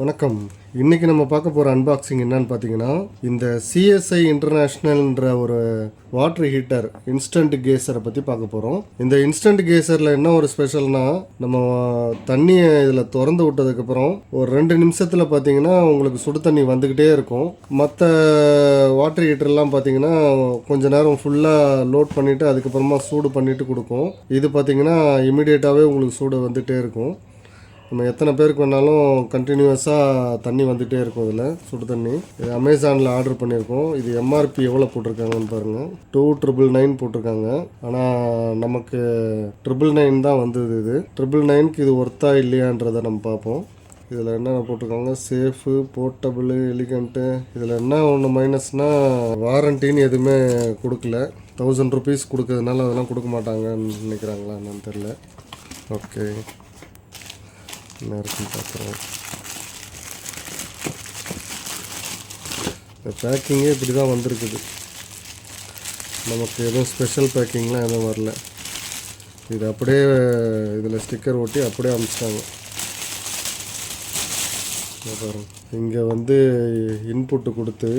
வணக்கம். இன்றைக்கி நம்ம பார்க்க போகிற அன்பாக்சிங் என்னன்னு பார்த்தீங்கன்னா இந்த சிஎஸ்ஐ இன்டர்நேஷ்னல்ன்ற ஒரு வாட்டர் ஹீட்டர் இன்ஸ்டன்ட் கேசரை பற்றி பார்க்க போகிறோம் இந்த இன்ஸ்டன்ட் கேசரில் என்ன ஒரு ஸ்பெஷல்னா நம்ம தண்ணியை இதில் திறந்து விட்டதுக்கப்புறம் ஒரு ரெண்டு நிமிஷத்தில் பார்த்தீங்கன்னா உங்களுக்கு சுடு தண்ணி வந்துக்கிட்டே இருக்கும். மற்ற வாட்டர் ஹீட்டர்லாம் பார்த்தீங்கன்னா கொஞ்ச நேரம் ஃபுல்லாக லோட் பண்ணிவிட்டு அதுக்கப்புறமா சூடு பண்ணிவிட்டு கொடுக்கும். இது பார்த்தீங்கன்னா இமீடியட்டாகவே உங்களுக்கு சூடு வந்துகிட்டே இருக்கும். நம்ம எத்தனை பேருக்கு வேணாலும் கண்டினியூஸாக தண்ணி வந்துகிட்டே இருக்கும் இதில் சுடு தண்ணி. இது அமேசானில் ஆர்டர் பண்ணியிருக்கோம். இது எம்ஆர்பி எவ்வளோ போட்டிருக்காங்கன்னு பாருங்கள் டூ ட்ரிபிள் நைன் போட்டிருக்காங்க. ஆனால் நமக்கு ட்ரிபிள் நைன் தான் வந்தது இது. ட்ரிபிள் நைனுக்கு இது ஒர்த்தா இல்லையான்றதை நம்ம பார்ப்போம். இதில் என்னென்ன போட்டிருக்காங்க? சேஃபு போர்ட்டபுள் எலிகண்ட்டு இதில் என்ன ஒன்று மைனஸ்னால் வாரண்டின்னு எதுவுமே கொடுக்கல. தௌசண்ட் ருபீஸ் கொடுக்கறதுனால அதெல்லாம் கொடுக்க மாட்டாங்கன்னு நினைக்கிறாங்களா என்னன்னு தெரில ஓகே என்ன இருக்குன்னு பார்க்குறோம் இந்த பேக்கிங்கே இப்படி தான் வந்திருக்குது நமக்கு எதுவும் ஸ்பெஷல் பேக்கிங்லாம் எதுவும் வரல இது அப்படியே இதில் ஸ்டிக்கர் ஒட்டி அப்படியே அனுப்பிச்சிட்டாங்க பாருங்க இங்கே வந்து இன்புட்டு கொடுத்து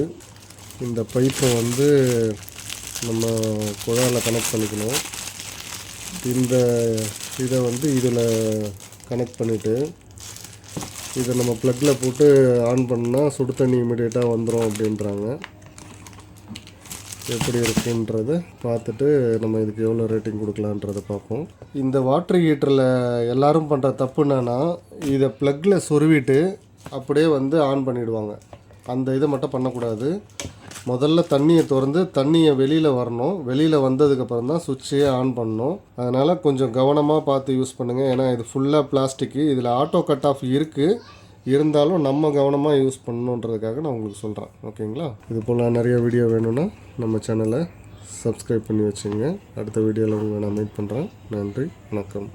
இந்த பைப்பை வந்து நம்ம குழாயில் கனெக்ட் பண்ணிக்கணும். இந்த இதை வந்து இதில் கனெக்ட் பண்ணிவிட்டு இதை நம்ம ப்ளக்கில் போட்டு ஆன் பண்ணால் சுடு தண்ணி இமீடியட்டாக வந்துடும் அப்படின்றாங்க. எப்படி இருக்குன்றத பார்த்துட்டு நம்ம இதுக்கு எவ்வளோ ரேட்டிங் கொடுக்கலான்றதை பார்ப்போம். இந்த வாட்டர் ஹீட்டரில் எல்லோரும் பண்ணுற தப்பு என்னென்னா இதை ப்ளக்கில் சொருவிட்டு அப்படியே வந்து ஆன் பண்ணிவிடுவாங்க அந்த இதை மட்டும் பண்ணக்கூடாது. முதல்ல தண்ணியை திறந்து தண்ணியை வெளியில் வரணும். வெளியில் வந்ததுக்கப்புறம் தான் சுவிட்சையே ஆன் பண்ணணும். அதனால் கொஞ்சம் கவனமாக பார்த்து யூஸ் பண்ணுங்கள் ஏன்னா இது ஃபுல்லாக பிளாஸ்டிக்கு இதில் ஆட்டோ கட் ஆஃப் இருக்குது இருந்தாலும் நம்ம கவனமாக யூஸ் பண்ணணுன்றதுக்காக நான் உங்களுக்கு சொல்கிறேன் ஓகேங்களா? இது போல் நிறைய வீடியோ வேணும்னா நம்ம சேனலை சப்ஸ்கிரைப் பண்ணி வச்சுங்க. அடுத்த வீடியோவில் உங்களை நான் மீட் பண்ணுறேன் நன்றி. வணக்கம்.